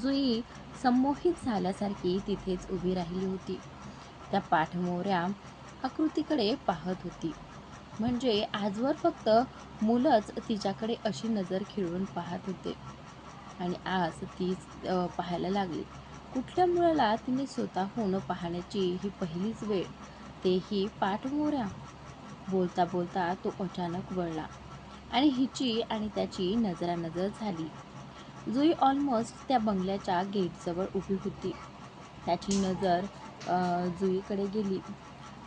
जुई संमोहित झाल्यासारखी तिथेच उभी राहिली होती. त्या पाठमोऱ्या आकृतीकडे पाहत होती. म्हणजे आजवर फक्त मुलंच तिच्याकडे अशी नजर खिळून पाहत होते. आणि आज तीच पाहायला लागली. कुठल्या मुलाला तिने स्वतःहून पाहण्याची ही पहिलीच वेळ. तेही पाठमोऱ्या. बोलता बोलता तो अचानक वळला. आणि हिची आणि त्याची नजरानजर झाली. जुई ऑलमोस्ट त्या बंगल्याच्या गेटजवळ उभी होती. त्याची नजर जुईकडे गेली.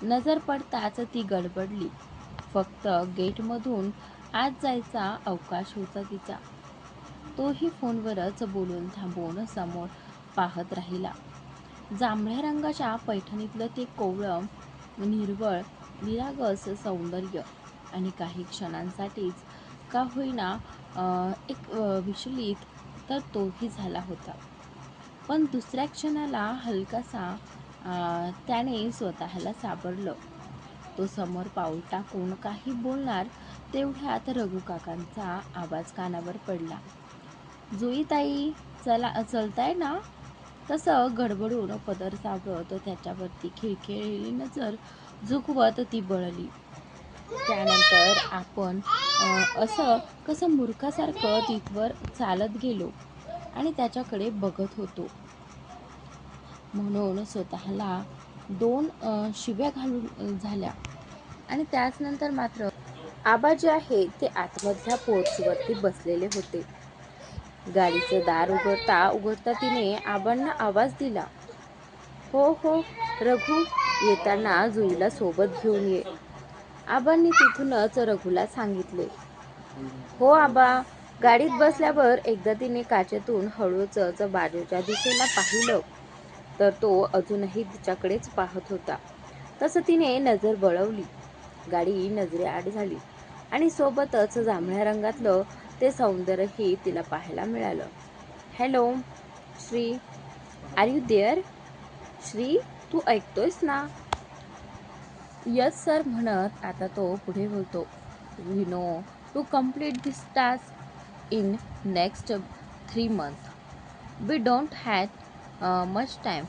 नजर पडताच ती गडबडली. फक्त गेटमधून आत जायचा अवकाश होता तिचा. तोही फोनवरच बोलून थांबवून समोर पाहत राहिला. जांभळ्या रंगाच्या पैठणीतलं ते कोवळं निर्वळ निरागस सौंदर्य आणि काही क्षणांसाठीच का होईना एक विचलित तर तोही झाला होता. पण दुसऱ्या क्षणाला हलकासा त्याने स्वतःला सापडलं तो समोर पाऊल टाकून काही बोलणार तेवढ्यात रघुकाकांचा आवाज कानावर पडला. जुईताई चला चलताय ना? तसं गडबडून पदर सावरत त्याच्यावरती खिळखिळलेली नजर झुकवत ती बळली. त्यानंतर आपण असं कसं मूर्खासारखं तिथवर चालत गेलो आणि त्याच्याकडे बघत होतो. म्हणून स्वतःला दोन शिव्या घालून झाल्या. आणि त्याचनंतर मात्र आबा जे आहे ते आतमधल्या पोर्चवरती बसलेले होते. गाडीचं दार उघडता उघडता तिने आबांना आवाज दिला. हो हो रघु येताना जुईला सोबत घेऊन ये. आबांनी तिथूनच रघुला सांगितले. हो आबा. गाडीत बसल्यावर एकदा तिने काचेतून हळूच बाजूच्या दिशेला पाहिलं तर तो अजूनही तिच्याकडेच पाहत होता. तसं तिने नजर वळवली गाडी नजरेआड झाली आणि सोबतच जांभळ्या रंगातलं ते सौंदर्यही तिला पाहायला मिळालं. Hello Shri. Are you there? Shri तू ऐकतोयस ना? यस सर म्हणत, आता तो पुढे बोलतो we know to complete this task in next three month we don't had much time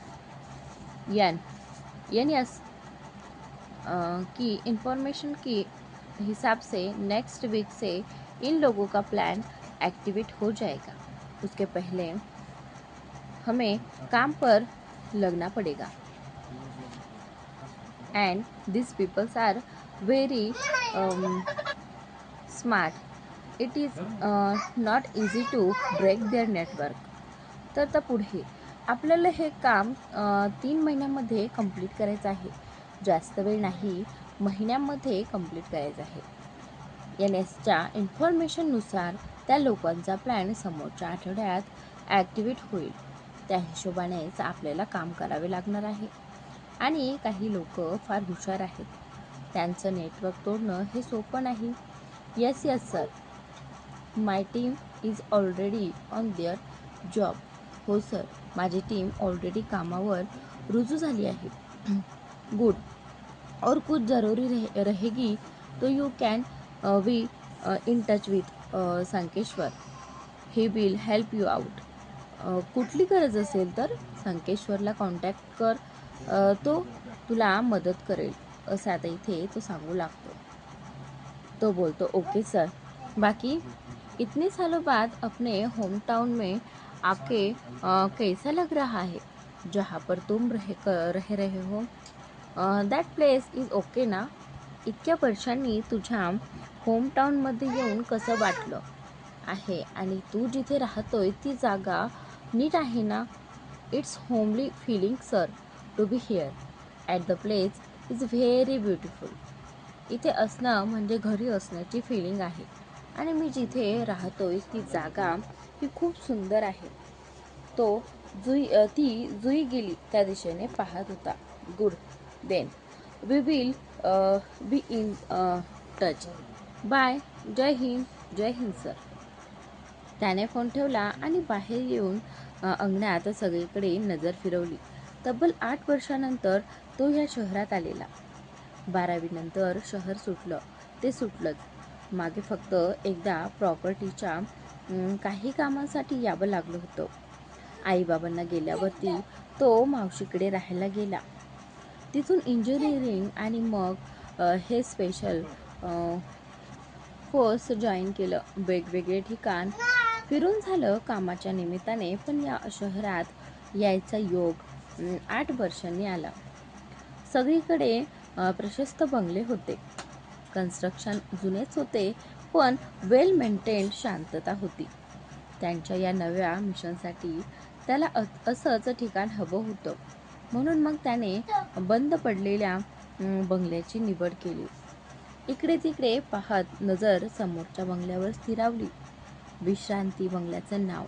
N यन यस की इंफॉर्मेशन की हिसाब से नेक्स्ट वीक से इन लोगों का प्लान एक्टिवेट हो जाएगा। उसके पहले हमें काम पर लगना पड़ेगा। And these peoples are very um, smart. It is uh, not easy to break their network. तर तर पुढे. आपल्याला हे काम तीन महिन्यामध्ये कंप्लीट करायचं आहे. जास्त वेळ नाही महिन्यामध्ये कंप्लीट करायचं आहे. एन एसच्या इन्फॉर्मेशननुसार त्या लोकांचा प्लॅन समोरच्या आठवड्यात ॲक्टिवेट होईल. त्या हिशोबानेच आपल्याला काम करावे लागणार आहे. आणि काही लोक फार हुशार आहेत. त्यांचं नेटवर्क तोडणं हे सोपं नाही. Yes yes sir my team is already on their job हो सर माझी टीम ऑलरेडी कामावर रुजू झाली आहे. गुड और कुछ ज़रूरी रहे, रहेगी तो you can we in touch with Sankeshwar he will help you out कुठली गरज असेल तर संकेश्वरला कॉन्टॅक्ट कर. तो तुला मदत करेल असं आता इथे तो सांगू लागतो. तो बोलतो ओके सर. बाकी इतने सालों बाद अपने होम टाउन में आके आ, कैसा लग रहा है? जहाँ पर तुम रह क- रह रहे हो? दॅट प्लेस इज ओके ना? इतक्या वर्षांनी तुझ्या होमटाऊनमध्ये येऊन कसं वाटलं? आहे आणि तू जिथे राहतोय ती जागा नीट आहे ना? It's homely feeling sir to be here at the place is very beautiful इथे असणं म्हणजे घरी असण्याची फिलिंग आहे. आणि मी जिथे राहतोय ती जागा ही खूप सुंदर आहे. तो जुई ती जुई गेली त्या दिशेने पाहत होता. Good. Then we will be in touch bye जय हिंद. जय हिंद सर त्याने फोन ठेवला आणि बाहेर येऊन अंगणात सगळीकडे नजर फिरवली. तब्बल आठ वर्षानंतर तो या शहरात आलेला. बारावीनंतर शहर सुटलं. ते सुटलंच. मागे फक्त एकदा प्रॉपर्टीच्या काही कामांसाठी यावं लागलं होतं. आईबाबांना गेल्यावरती तो मावशीकडे राहायला गेला. तिथून इंजिनिअरिंग आणि मग हे स्पेशल कोर्स जॉईन केलं. वेगवेगळे ठिकाण फिरून झालं कामाच्या निमित्ताने पण या शहरात यायचा योग आठ वर्षांनी आला. सगळीकडे प्रशस्त बंगले होते. कन्स्ट्रक्शन जुनेच होते पण वेल मेंटेन शांतता होती. त्यांच्या या नव्या मिशनसाठी त्याला असंच ठिकाण हवं होतं. म्हणून मग त्याने बंद पडलेल्या बंगल्याची निवड केली. इकडे तिकडे पाहत नजर समोरच्या बंगल्यावर स्थिरावली. विश्रांती बंगल्याचं नाव.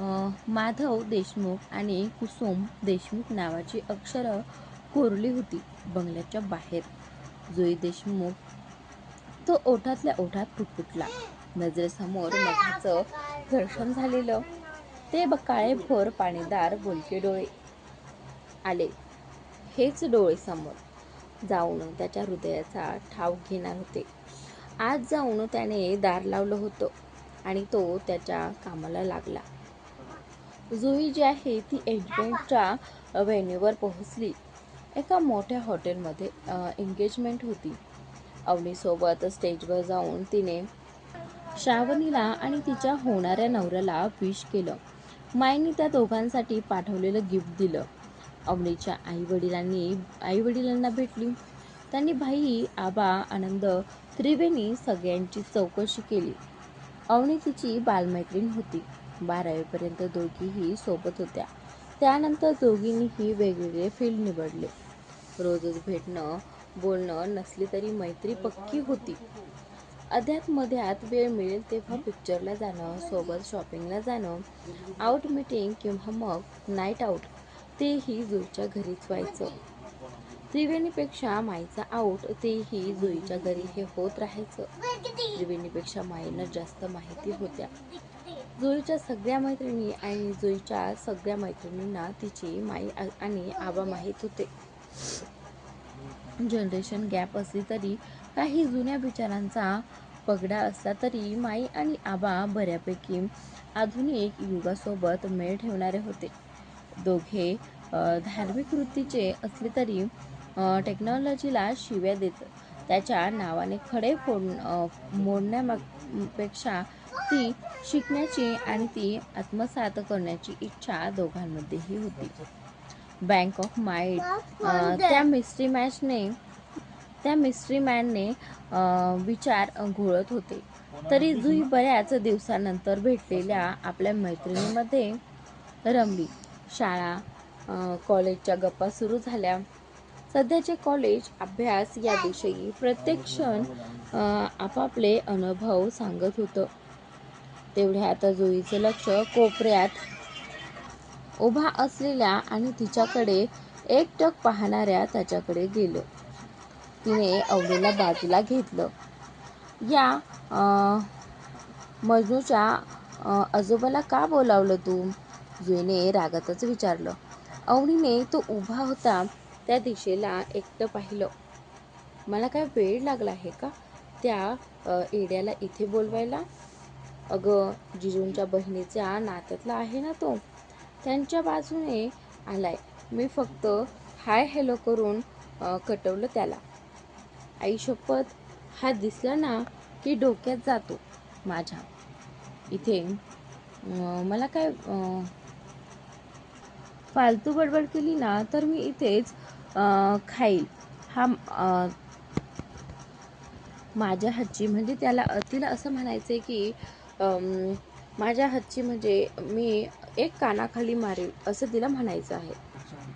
माधव देशमुख आणि कुसुम देशमुख नावाची अक्षरं कोरली होती बंगल्याच्या बाहेर. जुई देशमुख तो ओठातल्या ओठात पुटपुटला. नजरेसमोर मधाचं दर्शन झालेलं. ते ब- काळेभोर पाणीदार बोलके डोळे आले. हेच डोळे समोर. जाऊन त्याच्या हृदयाचा ठाव घेणार होते. आज जाऊन त्याने दार लावलं होतं आणि तो त्याच्या कामाला लागला. जुई जी आहे ती एंगेजमेंटच्या व्हेन्यूवर पोहोचली. एका मोठ्या हॉटेलमध्ये एंगेजमेंट होती. अवनीसोबत स्टेजवर जाऊन तिने श्रावणीला आणि तिच्या होणाऱ्या नवऱ्याला विश केलं. माईने त्या दोघांसाठी पाठवलेलं गिफ्ट दिलं. अवनीच्या आई वडिलांनी आई वडिलांना भेटली. त्यांनी भाई आबा आनंद त्रिवेणी सगळ्यांची चौकशी केली. अवनी तिची बालमैत्रीण होती. बारावीपर्यंत दोघीही सोबत होत्या. त्यानंतर दोघींनीही वेगवेगळे फील्ड निवडले. रोजच भेटणं बोलणं नसली तरी मैत्री पक्की होती. अध्यात मध्यात वेळ मिळेल तेव्हा पिक्चरला जाणं सोबत शॉपिंगला जाणं आउट मीटिंग किंवा मग नाईट आउट तेही जुईच्या घरीच व्हायचं. त्रिवेणीपेक्षा माईचा आऊट तेही जुईच्या घरी हे होत राहायचं. त्रिवेणीपेक्षा माईनं जास्त माहिती होत्या. जुईच्या सगळ्या मैत्रिणी आणि जुईच्या सगळ्या मैत्रिणींना तिची माई आणि आबा माहीत होते. जनरेशन गॅप असली तरी काही जुन्या विचारांचा पगडा असला तरी माई आणि आबा बऱ्यापैकी आधुनिक युगासोबत मेळ ठेवणारे होते. दोघे धार्मिक वृत्तीचे असले तरी टेक्नॉलॉजीला शिव्या देत त्याच्या नावाने खडे फोड अ, मोडण्यापेक्षा ती शिकण्याची आणि ती आत्मसात करण्याची इच्छा दोघांमध्येही होती. बँक ऑफ माइंड त्या मिस्ट्री मॅचने त्या मिस्ट्री मॅनने विचार घोळत होते. तरी जुई बऱ्याच दिवसानंतर भेटलेल्या आपल्या मैत्रिणीमध्ये रमली शाळा कॉलेजच्या गप्पा सुरू झाल्या. सध्याचे कॉलेज अभ्यास याविषयी प्रत्येक क्षण आपापले अनुभव सांगत होतं. तेवढ्यात जुईचं लक्ष कोपऱ्यात उभा असलेल्या आणि तिच्याकडे एकटक पाहणाऱ्या त्याच्याकडे गेलं. तिने अवलेला बाजूला घेतलं. या मजनूच्या आजोबाला का बोलावलं तू? जुईने रागातच विचारलं. अवनीने तो उभा होता त्या दिशेला एकटं पाहिलं. मला काय वेळ लागला आहे का त्या येड्याला एड्याला इथे बोलवायला? अगं जिजूंच्या बहिणीच्या नात्यातला आहे ना तो. त्यांच्या बाजूने आलाय. मी फक्त हाय हॅलो करून कटवलं त्याला. आई शपथ हा दिसला ना की डोक्यात जातो माझ्या. इथे मला काय फालतू बडबड केली ना तर मी इथेच खाईल. हा माझ्या हातची म्हणजे त्याला तिला असं म्हणायचं आहे की माझ्या हातची म्हणजे मी एक कानाखाली मारेल असं तिला म्हणायचं आहे.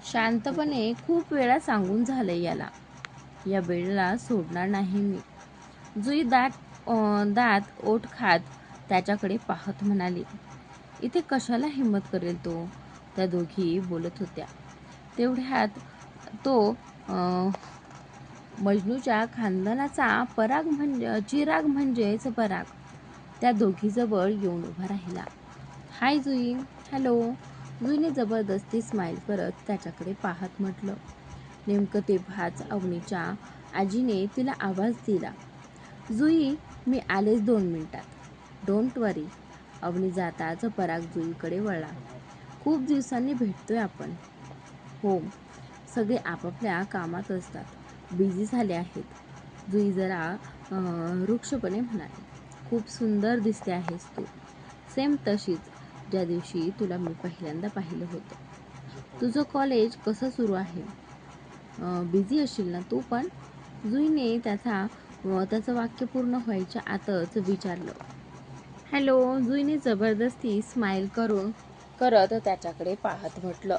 शांतपणे खूप वेळा सांगून झालंय याला. या बेडला सोडणार नाही मी. जुई दात दात ओठ खात त्याच्याकडे पाहत म्हणाली इथे कशाला हिंमत करेल तो? त्या दोघी बोलत होत्या. तेवढ्यात तो मजनूच्या खानदानाचा पराग म्हणजे चिराग म्हणजेच पराग. त्या दोघीजवळ येऊन उभा राहिला. हाय जुई हॅलो. जुईने जबरदस्ती स्माईल करत त्याच्याकडे पाहत म्हटलं. नेमकं तेव्हाच अवनीच्या आजीने तिला आवाज दिला. जुई मी आलेच दोन मिनिटात. डोंट वरी अवनी जाताच पराग जुईकडे वळला. खूप दिवसांनी भेटतोय आपण. हो. सगळे आपापल्या कामात असतात. बिझी झाले आहेत. जुई जरा रुक्षपणे म्हणाली. खूप सुंदर दिसते आहेस तू. सेम तशीच ज्या दिवशी तुला मी पहिल्यांदा पाहिलं होतं. तुझं कॉलेज कसं सुरू आहे? बिझी असशील ना तू पण? जुईने त्याचा त्याचं वाक्य पूर्ण व्हायच्या आतच विचारलं. हॅलो जुईने जबरदस्ती स्माईल करून करत त्याच्याकडे पाहत म्हटलं.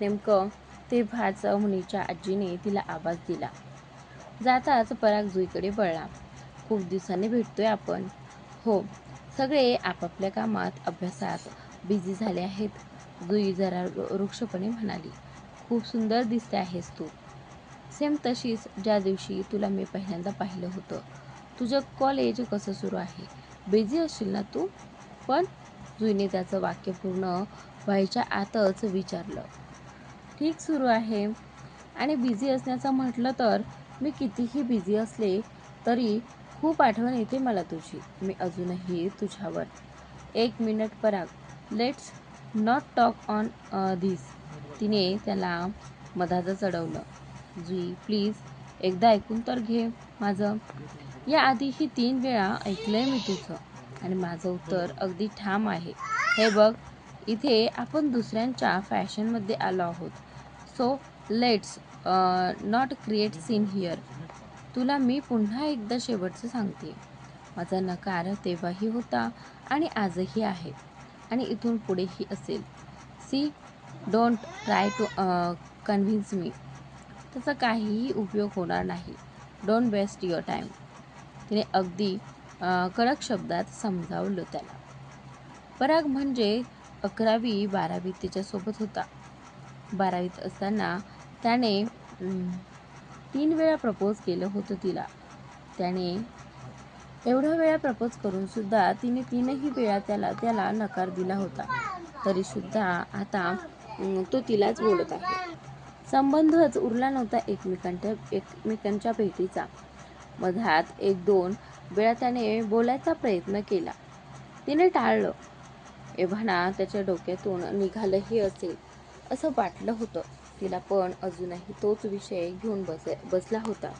नेमकं तेव्हाच मुनीच्या आजीने तिला आवाज दिला. जाताच पराग जुईकडे वळला. खूप दिवसांनी भेटतोय आपण. हो सगळे आपापल्या कामात अभ्यासात बिझी झाले आहेत. जुई जरा रु- म्हणाली खूप सुंदर दिसते आहेस तू. सेम तशीच ज्या दिवशी तुला मी पहिल्यांदा पाहिलं होतं तुझं कॉलेज कसं सुरू आहे? बिझी असशील ना तू? पण जुईने त्याचं वाक्य पूर्ण व्हायच्या आतच विचारलं ठीक सुरू आहे. आणि बिझी असण्याचं म्हटलं तर मी कितीही बिझी असले तरी खूप आठवण येते मला तुझी. मी अजूनही तुझ्यावर. एक minute Parag. Let's not talk on this तिने त्याला मधाचं चढवलं. जुई प्लीज एकदा ऐकून तर घे माझं. याआधीही तीन वेळा ऐकलंय मी तुझं. आणि माझं उत्तर अगदी ठाम आहे. हे बघ इथे आपण दुसऱ्यांच्या फॅशनमध्ये आलो आहोत. So let's not create scene here तुला मी पुन्हा एकदा शेवटचं सांगते. माझा नकार तेव्हाही होता आणि आजही आहे. आणि इथून पुढेही असेल. See don't try to convince me त्याचा काहीही उपयोग होणार नाही. डोंट वेस्ट युअर टाईम तिने अगदी कडक शब्दात समजावलं त्याला. पराग म्हणजे अकरावी बारावी तिच्यासोबत होता. बारावीत असताना त्याने तीन वेळा प्रपोज केलं होतं तिला. त्याने एवढ्या वेळा प्रपोज करून सुद्धा तिने तीनही वेळा त्याला त्याला नकार दिला होता. तरी सुद्धा आता तो तिलाच बोलत आहे. संबंधच उरला नव्हता एकमेकांच्या एकमेकांच्या भेटीचा. मधात एक दोन वेळा त्याने बोलायचा प्रयत्न केला. तिने टाळलं. एव्हाना त्याच्या डोक्यातून निघालंही असेल असं वाटलं होतं. तिला पण अजूनही तोच विषय घेऊन बस बसला होता.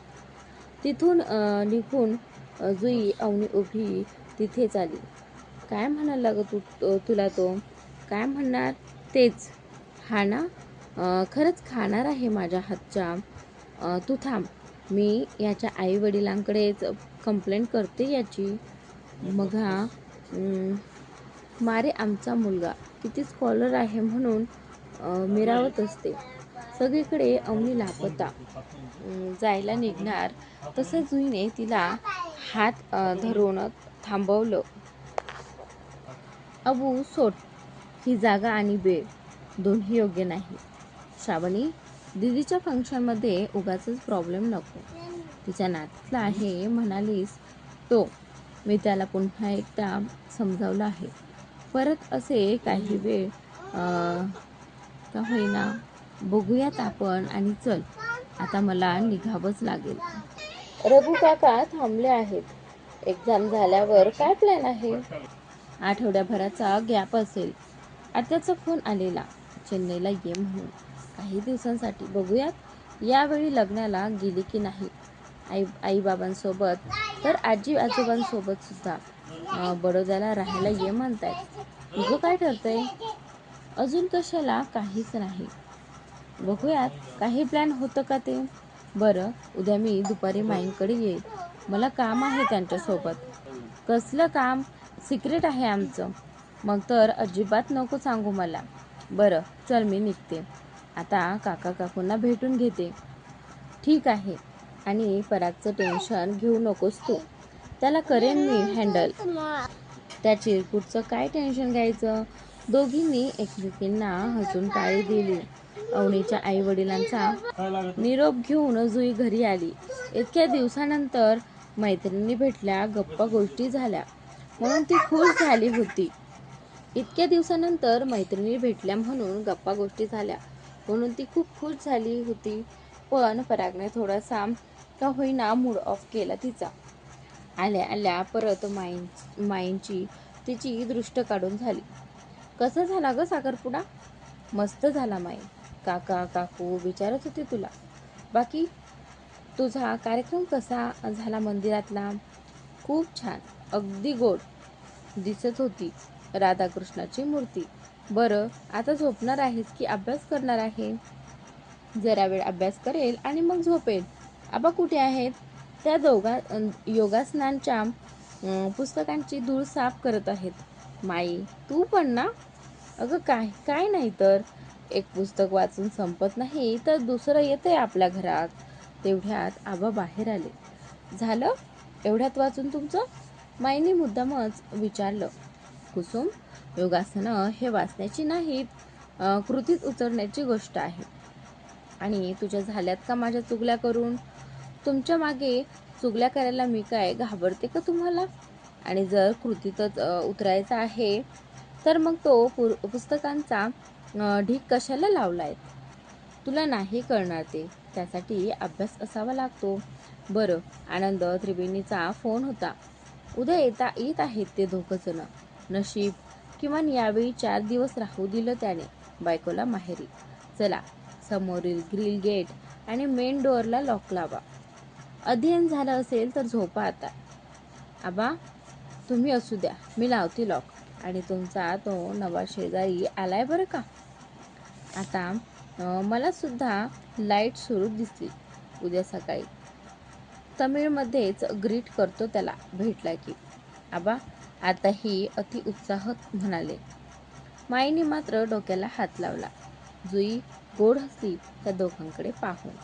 तिथून निघून जुई अवनी उभी तिथेच आली. काय म्हणायला ग तू तुला तो? काय म्हणणार तेच? हा ना खरंच खाणार आहे माझ्या हातच्या. तू थांब. मी याच्या आई वडिलांकडेच कंप्लेंट करते याची. मग हा मारे आमचा मुलगा. किती स्कॉलर आहे म्हणून मिरावत असते. सगळीकडे अवनी लापता. जायला निघणार. तसं जुईने तिला हात धरून थांबवलं. अबू सोट ही जागा आणि वेळ. दोन्ही योग्य नाही. श्रावणी दिदीच्या फंक्शनमध्ये उगाच प्रॉब्लेम नको. तिच्या नातला आहे म्हणालीस तो मी त्याला पुन्हा एकदा समजावलं आहे. परत असे काही वेळ का होईना? बघूयात आपण आणि चल आता मला निघावंच लागेल. रघु काका थांबले आहेत. एक्झाम झाल्यावर काय प्लॅन आहे? आठवड्याभराचा गॅप असेल. आत्याचा फोन आलेला चेन्नईला ये म्हणून. काही दिवसांसाठी बघूयात यावेळी लग्नाला गेली की नाही? आई आईबाबांसोबत तर आजी आजोबांसोबत सुद्धा बडोद्याला राहायला ये म्हणतायत. तुझं काय ठरतंय? अजून कशाला काहीच नाही. बघूयात. काही प्लॅन होतं का ते? बरं उद्या मी दुपारी माईंकडे येईल. मला काम आहे त्यांच्यासोबत. कसलं काम? सिक्रेट आहे आमचं. मग तर अजिबात नको सांगू मला. बरं चल मी निघते. आता काका काकूंना भेटून घेते. ठीक आहे. आणि परागचं टेन्शन घेऊ नकोस तू. त्याला करेन मी हँडल त्या चिरकुटचं काय टेन्शन घ्यायचं? दोघींनी एकमेकींना हसून टाळी दिली. अवनीच्या आई वडिलांचा निरोप घेऊन जुई घरी आली. इतक्या दिवसानंतर मैत्रिणी भेटल्या गप्पा गोष्टी झाल्या. म्हणून ती खुश झाली होती. इतक्या दिवसानंतर मैत्रिणी भेटल्या म्हणून गप्पा गोष्टी झाल्या. म्हणून ती खूप खुश झाली होती. पण परागने थोडासा का होईना मूड ऑफ केला तिचा. आल्या आल्या परत माईं माईंची तिची दृष्ट काढून झाली. कसा झाला ग साखरपुडा? मस्त झाला माई. काका काकू विचारत होते तुला. बाकी तुझा कार्यक्रम कसा झाला मंदिरातला? खूप छान. अगदी गोड. दिसत होती राधाकृष्णाची मूर्ती. बरं आता झोपणार आहेस की अभ्यास करणार आहे? जरा वेळ अभ्यास करेल आणि मग झोपेल. आबा कुठे आहेत? त्या दोघा योगासनांच्या पुस्तकांची धूळ साफ करत आहेत. माई तू पण ना? अगं काय काय नाही तर? एक पुस्तक वाचून संपत नाही तर दुसरं येते आपल्या घरात. तेवढ्यात आबा बाहेर आले. झालं? एवढ्यात वाचून तुमचं? माईने मुद्दामच विचारलं. कुसुम योगासनं हे वाचण्याची नाहीत कृतीत उतरण्याची गोष्ट आहे. आणि तुझ्या झाल्यात का माझ्या चुगल्या करून? तुमच्या मागे चुगल्या करायला मी काय घाबरते का तुम्हाला? आणि जर कृतीतच उतरायचं आहे तर मग तो पुर पुस्तकांचा ढीक कशाला लावला आहेत तुला नाही कळणार ते. त्यासाठी अभ्यास असावा लागतो. बरं आनंद त्रिवेणीचा फोन होता. उद्या येता येत आहेत ते दोघंजण नशीब. किमान यावेळी चार दिवस राहू दिलं त्याने बायकोला माहेरी. चला समोरील ग्रिल गेट आणि मेन डोअरला लॉक लावा. अध्ययन झालं असेल तर झोपा आता. आबा तुम्ही असू द्या. मी लावते लॉक. आणि तुमचा तो नवा शेजारी आलाय बरं का? आता मलासुद्धा मला सुद्धा लाइट सुरू दिसली उद्या सकाळी. तमिळमध्येच ग्रीट करतो त्याला भेटला की. आबा आताही अति उत्साहत म्हणाले. माईने मात्र डोक्याला हात लावला. जुई गोड हसली त्या दोघांकडे पाहून.